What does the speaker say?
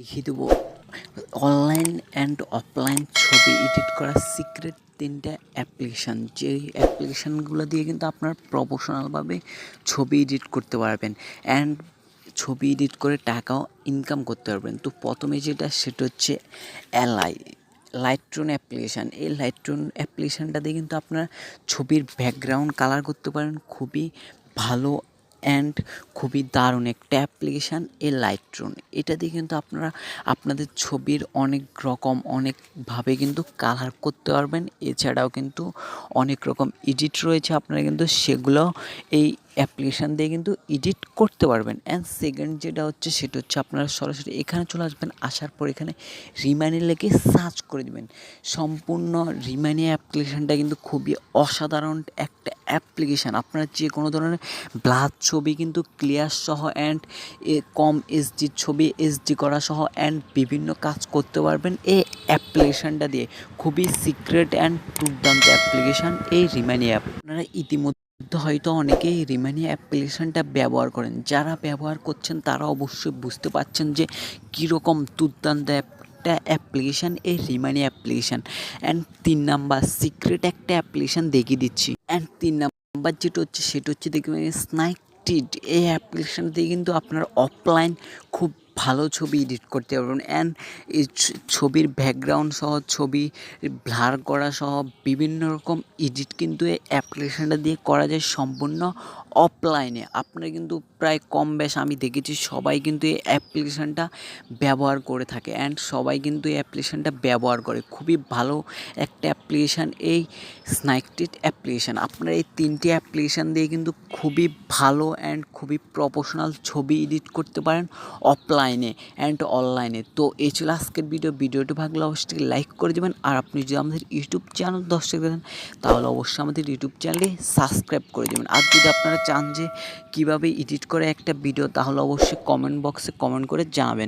দেখিয়ে দেবো online and offline ছবি এডিট করার সিক্রেট তিনটা অ্যাপ্লিকেশান যে অ্যাপ্লিকেশানগুলো দিয়ে কিন্তু আপনার প্রফেশনালভাবে ছবি এডিট করতে পারবেন। অ্যান্ড ছবি এডিট করে টাকাও ইনকাম করতে পারবেন। তো প্রথমে যেটা, সেটা হচ্ছে অ্যালাই লাইট্রন অ্যাপ্লিকেশান এই লাইট্রন অ্যাপ্লিকেশানটা দিয়ে কিন্তু আপনার ছবির ব্যাকগ্রাউন্ড কালার করতে পারেন। খুবই ভালো অ্যান্ড খুবই দারুণ একটা অ্যাপ্লিকেশান এ লাইট্রন এটা দিয়ে কিন্তু আপনারা, আপনাদের ছবির অনেক রকম অনেকভাবে কিন্তু কালার করতে পারবেন। এছাড়াও কিন্তু অনেক রকম এডিট রয়েছে। আপনারা কিন্তু সেগুলো এই অ্যাপ্লিকেশান দিয়ে কিন্তু এডিট করতে পারবেন। অ্যান্ড সেকেন্ড যেটা হচ্ছে, সেটা হচ্ছে আপনারা সরাসরি এখানে চলে আসবেন, আসার পর এখানে রিমানি লেগে সার্চ করে দেবেন। সম্পূর্ণ রিমানি অ্যাপ্লিকেশানটা কিন্তু খুবই অসাধারণ একটা অ্যাপ্লিকেশান আপনারা যে কোনো ধরনের ব্লাড ছবি কিন্তু ক্লিয়ার সহ অ্যান্ড কম এইচডি ছবি এইচডি করা সহ অ্যান্ড বিভিন্ন কাজ করতে পারবেন এই অ্যাপ্লিকেশানটা দিয়ে। খুবই সিক্রেট অ্যান্ড দুর্দান্ত অ্যাপ্লিকেশান এই রিমাইনি অ্যাপ আপনারা ইতিমধ্যে হয়তো অনেকেই রিমানি অ্যাপ্লিকেশানটা ব্যবহার করেন। যারা ব্যবহার করছেন, তারা অবশ্যই বুঝতে পারছেন যে কীরকম দুর্দান্ত একটা অ্যাপ্লিকেশান এই রিমানি অ্যাপ্লিকেশান অ্যান্ড তিন নাম্বার সিক্রেট একটা অ্যাপ্লিকেশান দেখিয়ে দিচ্ছি। অ্যান্ড তিন নাম্বার যেটা হচ্ছে, সেটা হচ্ছে দেখবেন স্নাইকটিড এই অ্যাপ্লিকেশান দিয়ে কিন্তু আপনার অফলাইন খুব ভালো ছবি এডিট করতে পারবেন। অ্যান্ড এই ছবির ব্যাকগ্রাউন্ড সহ, ছবি ব্লার করা সহ, বিভিন্ন রকম এডিট কিন্তু এই অ্যাপ্লিকেশানটা দিয়ে করা যায় সম্পূর্ণ অফলাইনে আপনারা কিন্তু প্রায় কম বেশ আমি দেখেছি, সবাই কিন্তু এই অ্যাপ্লিকেশানটা ব্যবহার করে থাকে। অ্যান্ড সবাই কিন্তু এই অ্যাপ্লিকেশানটা ব্যবহার করে। খুবই ভালো একটা অ্যাপ্লিকেশান এই স্নাইকটিড অ্যাপ্লিকেশান আপনারা এই তিনটি অ্যাপ্লিকেশান দিয়ে কিন্তু খুবই ভালো অ্যান্ড খুবই প্রফেশনাল ছবি এডিট করতে পারেন অফলাইনে অ্যান্ড অনলাইনে তো এই ছিল আজকের ভিডিও ভিডিওটি ভালো লাগলে অবশ্যই লাইক করে দেবেন। আর আপনি যদি আমাদের ইউটিউব চ্যানেল দর্শক দেন তাহলে অবশ্যই আমাদের ইউটিউব চ্যানেলে সাবস্ক্রাইব করে দেবেন। আর যদি আপনারা চান যে কীভাবে এডিট করে একটা ভিডিও তাহলে অবশ্যই কমেন্ট বক্সে কমেন্ট করে জানাবেন।